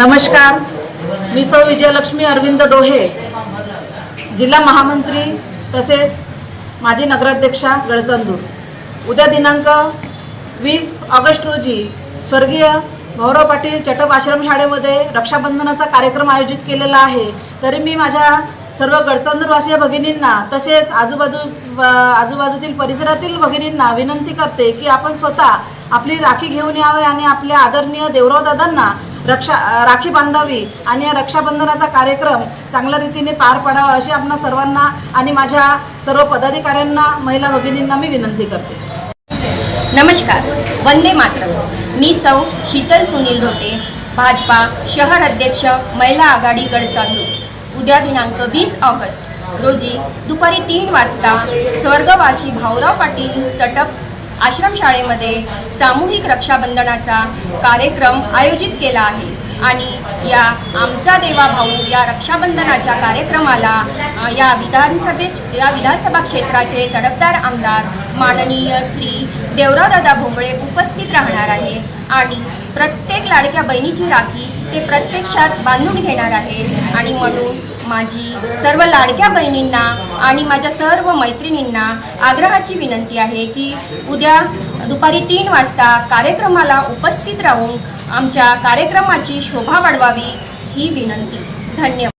नमस्कार. मी सौ विजयलक्ष्मी अरविंद डोहे जिल्हा महामंत्री तसेच माजी नगराध्यक्षा गडचंदूर उद्या दिनांक वीस ऑगस्ट रोजी स्वर्गीय भाऊराव पाटील चटप आश्रम शाळेमध्ये रक्षाबंधनाचा कार्यक्रम आयोजित केलेला आहे. तरी मी माझ्या सर्व गडचंदूरवासीय भगिनींना तसेच आजूबाजू आजूबाजूतील परिसरातील भगिनींना विनंती करते की आपण स्वतः आपली राखी घेऊन यावे आणि आपल्या आदरणीय देवराव दादांना रक्षा राखी बांधावी आणि या रक्षाबंधनाचा कार्यक्रम चांगल्या रीतीने पार पडावा अशी आपणा सर्वांना आणि माझ्या सर्व पदाधिकाऱ्यांना महिला भगिनींना मी विनंती करते. नमस्कार. वंदे मात्र मी सौ शीतल सुनील धोटे भाजपा शहर अध्यक्ष महिला आघाडी गडचांदूर उद्या दिनांक वीस ऑगस्ट रोजी दुपारी तीन वाजता स्वर्गवासी भाऊराव पाटील चटप आश्रमशाळेमध्ये सामूहिक रक्षाबंधनाचा कार्यक्रम आयोजित केला आहे. आणि या आमचा देवा भाऊ या रक्षाबंधनाच्या कार्यक्रमाला या विधानसभे या विधानसभा क्षेत्राचे तडफदार आमदार माननीय श्री देवरावदादा भोंगळे उपस्थित राहणार आहे आणि प्रत्येक लाडक्या बहिणीची राखी ते प्रत्यक्षात बांधून घेणार आहे. आणि म्हणून माझी सर्व लाडक्या बहिणींना आणि माझ्या सर्व मैत्रिणींना आग्रहाची विनंती आहे की उद्या दुपारी तीन वाजता कार्यक्रमाला उपस्थित राहून आमच्या कार्यक्रमाची शोभा वाढवावी ही विनंती. धन्यवाद.